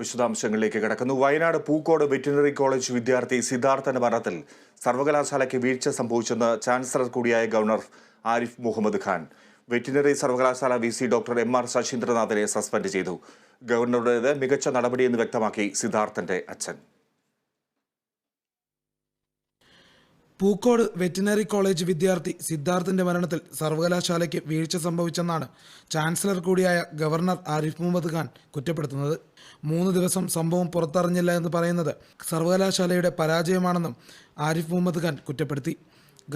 വിശദാംശങ്ങളിലേക്ക് കിടക്കുന്നു. Wayanad Pookode veterinary college വിദ്യാർത്ഥി സിദ്ധാർത്ഥന്റെ മരണത്തിൽ സർവകലാശാലയ്ക്ക് വീഴ്ച സംഭവിച്ചെന്ന് ചാൻസലർ കൂടിയായ ഗവർണർ ആരിഫ് മുഹമ്മദ് ഖാൻ. വെറ്റിനറി സർവകലാശാല V C doctor M R ശശീന്ദ്രനാഥിനെ suspend ചെയ്തു. ഗവർണറുടേത് മികച്ച നടപടിയെന്ന് വ്യക്തമാക്കി സിദ്ധാർത്ഥന്റെ അച്ഛൻ. പൂക്കോട് വെറ്റിനറി കോളേജ് വിദ്യാർത്ഥി സിദ്ധാർത്ഥിന്റെ മരണത്തിൽ സർവകലാശാലയ്ക്ക് വീഴ്ച സംഭവിച്ചെന്നാണ് ചാൻസലർ കൂടിയായ ഗവർണർ ആരിഫ് മുഹമ്മദ് ഖാൻ കുറ്റപ്പെടുത്തുന്നത്. മൂന്ന് ദിവസം സംഭവം പുറത്തറിഞ്ഞില്ല എന്ന് പറയുന്നത് സർവകലാശാലയുടെ പരാജയമാണെന്നും ആരിഫ് മുഹമ്മദ് ഖാൻ കുറ്റപ്പെടുത്തി.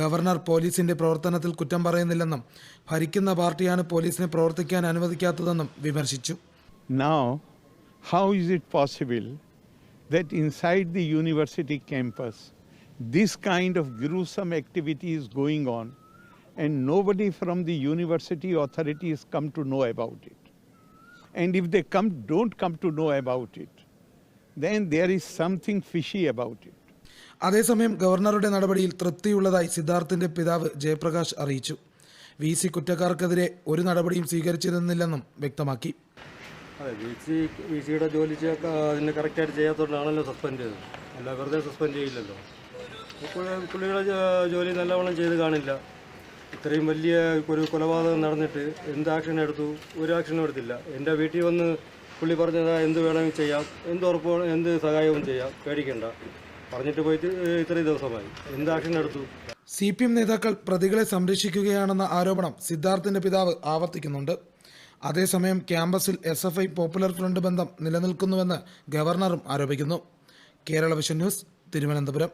ഗവർണർ പോലീസിന്റെ പ്രവർത്തനത്തിൽ കുറ്റം പറയുന്നില്ലെന്നും ഭരിക്കുന്ന പാർട്ടിയാണ് പോലീസിനെ പ്രവർത്തിക്കാൻ അനുവദിക്കാത്തതെന്നും വിമർശിച്ചു. Now, how is it possible that inside the university campus this kind of gruesome activity is going on and nobody from the university authorities come to know about it? And if they come, don't come to know about it, then there is something fishy about it. അതേസമയം ഗവർണറുടെ നടപടിയിൽ തൃപ്തിയുള്ളതായി സിദ്ധാർത്ഥിന്റെ പിതാവ് ജയപ്രകാശ് അറിയിച്ചു V C കുറ്റക്കാർക്കെതിരെ ഒരു നടപടിയും സ്വീകരിച്ചിരുന്നില്ലെന്നും വ്യക്തമാക്കി അതെ വി സി വി സിയുടെ ജോലി അതിന് കറക്റ്റായിട്ട് ചെയ്യാത്തതുകൊണ്ടാണല്ലോ സസ്പെൻഡ് ചെയ്തത് അല്ല വെറുതെ സസ്പെൻഡ് ചെയ്യില്ലല്ലോ പുള്ളിയുടെ ജോലി നല്ലവണ്ണം ചെയ്ത് കാണില്ല. ഇത്രയും വലിയ ഒരു കൊലപാതകം നടന്നിട്ട് എന്ത് ആക്ഷൻ എടുത്തു? ഒരു ആക്ഷനും എടുത്തില്ല. എന്റെ വീട്ടിൽ വന്ന് പുള്ളി പറഞ്ഞത് എന്ത് വേണമെങ്കിൽ ചെയ്യാം. എന്ത് ഉറപ്പ് എന്ത് സഹായവും ചെയ്യാം. പേടിക്കണ്ട. പറഞ്ഞിട്ട് പോയിട്ട് ഇത്രയും ദിവസമായി. എന്ത് ആക്ഷൻ എടുത്തു? സി പി എം നേതാക്കൾ പ്രതികളെ സംരക്ഷിക്കുകയാണെന്ന ആരോപണം സിദ്ധാർത്ഥിന്റെ പിതാവ് ആവർത്തിക്കുന്നുണ്ട്. അതേസമയം ക്യാമ്പസിൽ S F I popular front ബന്ധം നിലനിൽക്കുന്നുവെന്ന് ഗവർണറും ആരോപിക്കുന്നു. Kerala vision news Thiruvananthapuram.